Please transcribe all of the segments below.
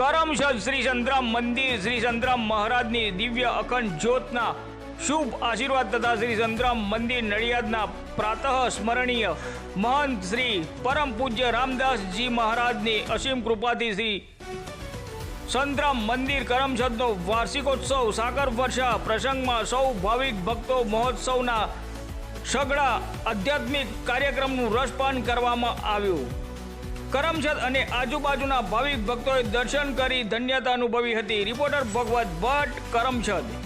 કરમશદ શ્રી ચંદ્રમ મંદિર શ્રી ચંદ્રમ મહારાજની દિવ્ય અખંડ જ્યોતના શુભ આશીર્વાદ તથા શ્રી ચંદ્રમ મંદિર નડિયાદના પ્રાતઃ સ્મરણીય મહંત શ્રી પરમ પૂજ્ય રામદાસજી મહારાજની અસીમ કૃપાથી શ્રી સંતરામ મંદિર કરમછદનો વાર્ષિકોત્સવ સાગર વર્ષા પ્રસંગમાં સૌ ભાવિક ભક્તો મહોત્સવના સગળા આધ્યાત્મિક કાર્યક્રમનું રસપાન કરવામાં આવ્યું. કરમછદ અને આજુબાજુના ભાવિક ભક્તોએ દર્શન કરી ધન્યતા અનુભવી હતી. રિપોર્ટર ભગવત ભટ્ટ કરમછદ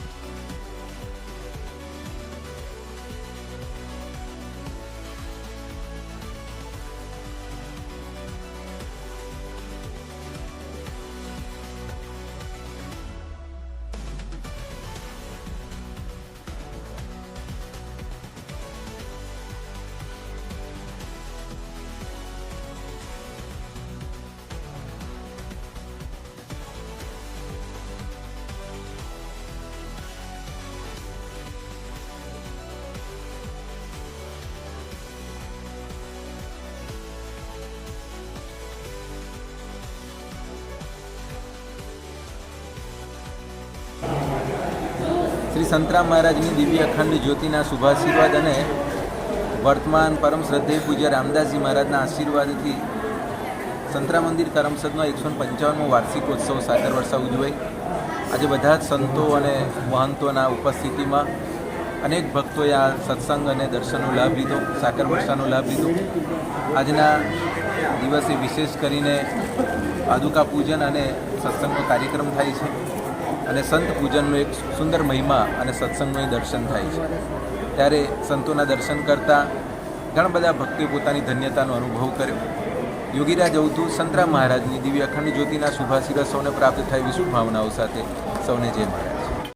શ્રી સંતરામ મહારાજની દિવ્ય અખંડ જ્યોતિના શુભાશીર્વાદ અને વર્તમાન પરમ શ્રદ્ધેય પૂજ્ય રામદાસજી મહારાજના આશીર્વાદથી સંતરા મંદિર કરમસદનો એકસો પંચાવનમો વાર્ષિકોત્સવ સાકર વર્ષા ઉજવાઈ આજે બધા જ સંતો અને મહંતોના ઉપસ્થિતિમાં અનેક ભક્તોએ આ સત્સંગ અને દર્શનનો લાભ લીધો, સાકર વર્ષાનો લાભ લીધો. આજના દિવસે વિશેષ કરીને પાદુકા પૂજન અને સત્સંગનો કાર્યક્રમ થાય છે. અને સંત પૂજનનો એક સુંદર મહિમા અને સત્સંગનું દર્શન થાય છે. ત્યારે સંતોના દર્શન કરતાં ઘણા બધા ભક્તિઓ પોતાની ધન્યતાનો અનુભવ કર્યો. યોગીરાજ અવધૂત સંતરા મહારાજની દિવ્ય અખંડ જ્યોતિના શુભાશીર્વાદ સૌને પ્રાપ્ત થાય એવી ભાવનાઓ સાથે સૌને જય મહારાજ.